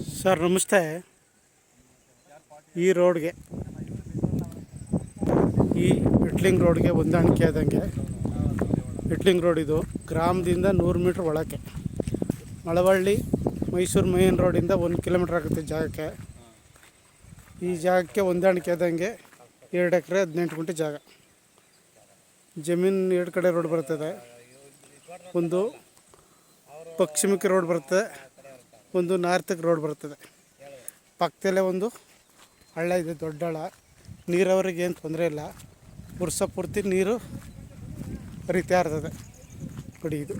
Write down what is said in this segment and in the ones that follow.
Sir, ನಮಸ್ತೆ. ಈ ರೋಡ್ಗೆ, ಈ ಇಟ್ಲಿಂಗ್ ರೋಡ್ಗೆ ಹೊಂದಾಣಿಕೆ ಆದಂಗೆ, ಇಟ್ಲಿಂಗ್ ರೋಡ್ ಇದು ಗ್ರಾಮದಿಂದ ನೂರು ಮೀಟ್ರ್ ಒಳಕ್ಕೆ. ಮಳವಳ್ಳಿ, ಮೈಸೂರು ಮೇನ್ ರೋಡಿಂದ ಒಂದು ಕಿಲೋಮೀಟ್ರ್ ಆಗುತ್ತೆ ಜಾಗಕ್ಕೆ. ಈ ಜಾಗಕ್ಕೆ ಹೊಂದಾಣಿಕೆ ಆದಂಗೆ ಎರಡು ಎಕರೆ ಹದಿನೆಂಟು ಗುಂಟೆ ಜಾಗ. ಜಮೀನು ಎರಡು ಕಡೆ ರೋಡ್ ಬರ್ತದೆ ಒಂದು ಪಶ್ಚಿಮಕ್ಕೆ ರೋಡ್ ಬರ್ತದೆ ಒಂದು ನಾರ್ತಕ್ಕೆ ರೋಡ್ ಬರ್ತದೆ. ಪಕ್ಕದಲ್ಲೇ ಒಂದು ಹಳ್ಳ ಇದೆ, ದೊಡ್ಡ ಹಳ್ಳ. ನೀರಾವರಿಗೆ ಏನು ತೊಂದರೆ ಇಲ್ಲ. ವರ್ಷ ಪೂರ್ತಿ ನೀರು ಹರಿತಾ ಇರ್ತದೆ ಇದು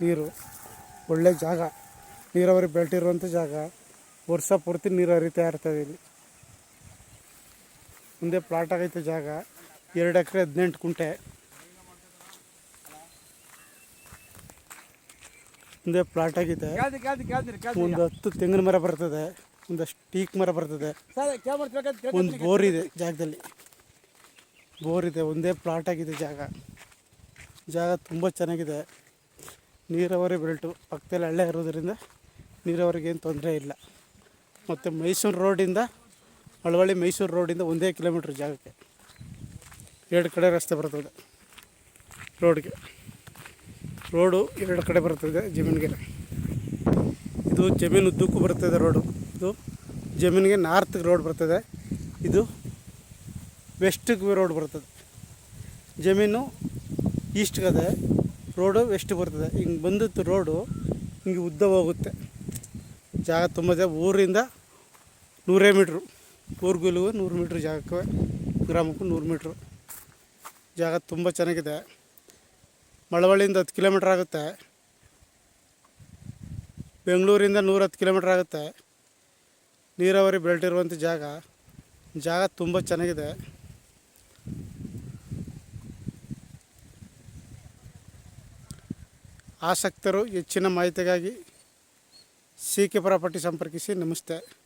ನೀರು ಒಳ್ಳೆ ಜಾಗ. ನೀರಾವರಿ ಬೆಲ್ಟ್ ಜಾಗ. ವರ್ಷ ಪೂರ್ತಿ ನೀರು ಹರಿತಾ ಇರ್ತದೆ ಇಲ್ಲಿ. ಮುಂದೆ ಪ್ಲಾಟ್ ಆಗೈತೆ ಜಾಗ. ಎರಡು ಎಕರೆ ಹದಿನೆಂಟು ಕುಂಟೆ. ಮುಂದೆ ಪ್ಲಾಟ್ ಆಗಿದೆ. ಒಂದು ಹತ್ತು ತೆಂಗಿನ ಮರ ಬರ್ತದೆ ಒಂದಷ್ಟು ಟೀಕ್ ಮರ ಬರ್ತದೆ. ಒಂದು ಬೋರ್ ಇದೆ ಜಾಗದಲ್ಲಿ. ಬೋರ್ ಇದೆ ಒಂದೇ ಪ್ಲಾಟ್ ಆಗಿದೆ ಜಾಗ. ಜಾಗ ತುಂಬ ಚೆನ್ನಾಗಿದೆ. ನೀರಾವರಿ ಬೆಲ್ಟು ಪಕ್ಕದಲ್ಲಿ ಹಳ್ಳೆ ಇರೋದರಿಂದ ನೀರಾವರಿಗೆ ಏನು ತೊಂದರೆ ಇಲ್ಲ. ಮತ್ತು ಮೈಸೂರು ರೋಡಿಂದ ಹಳವಳ್ಳಿ ಮೈಸೂರು ರೋಡಿಂದ ಒಂದೇ ಕಿಲೋಮೀಟ್ರ್ ಜಾಗಕ್ಕೆ. ಎರಡು ಕಡೆ ರಸ್ತೆ ಬರ್ತದೆ ರೋಡ್ಗೆ. ರೋಡು ಎರಡು ಕಡೆ ಬರ್ತದೆ ಜಮೀನಿಗೆ ಇದು ಜಮೀನು ಉದ್ದಕ್ಕೂ ಬರ್ತದೆ ರೋಡು. ಇದು ಜಮೀನಿಗೆ ನಾರ್ತ್ಗೆ ರೋಡ್ ಬರ್ತದೆ ಇದು. ವೆಸ್ಟ್ಗೆ ರೋಡ್ ಬರ್ತದೆ ಜಮೀನು ಈಸ್ಟ್ಗದೆ ರೋಡು ವೆಸ್ಟ್ ಬರ್ತದೆ ಹಿಂಗೆ ಬಂದಿತ್ತು ರೋಡು, ಹಿಂಗೆ ಉದ್ದ ಹೋಗುತ್ತೆ. ಜಾಗ ತುಂಬ ಜಾಗ ಊರಿಂದ ನೂರೇ ಮೀಟ್ರು. ಊರಿಗೂ ನೂರು ಮೀಟ್ರ್ ಜಾಗಕ್ಕೆ, ಗ್ರಾಮಕ್ಕೂ ನೂರು ಮೀಟ್ರು. ಜಾಗ ತುಂಬ ಚೆನ್ನಾಗಿದೆ. ಮಳವಳ್ಳಿಯಿಂದ ಹತ್ತು ಕಿಲೋಮೀಟ್ರ್ ಆಗುತ್ತೆ. ಬೆಂಗಳೂರಿಂದ ನೂರ ಹತ್ತು ಕಿಲೋಮೀಟ್ರ್ ಆಗುತ್ತೆ. ನೀರಾವರಿ ಬೆಲ್ಟ್ ಇರುವಂಥ ಜಾಗ. ಜಾಗ ತುಂಬ ಚೆನ್ನಾಗಿದೆ. ಆಸಕ್ತರು ಹೆಚ್ಚಿನ ಮಾಹಿತಿಗಾಗಿ ಸಿ ಕೆ ಪ್ರಾಪರ್ಟಿ ಸಂಪರ್ಕಿಸಿ. ನಮಸ್ತೆ.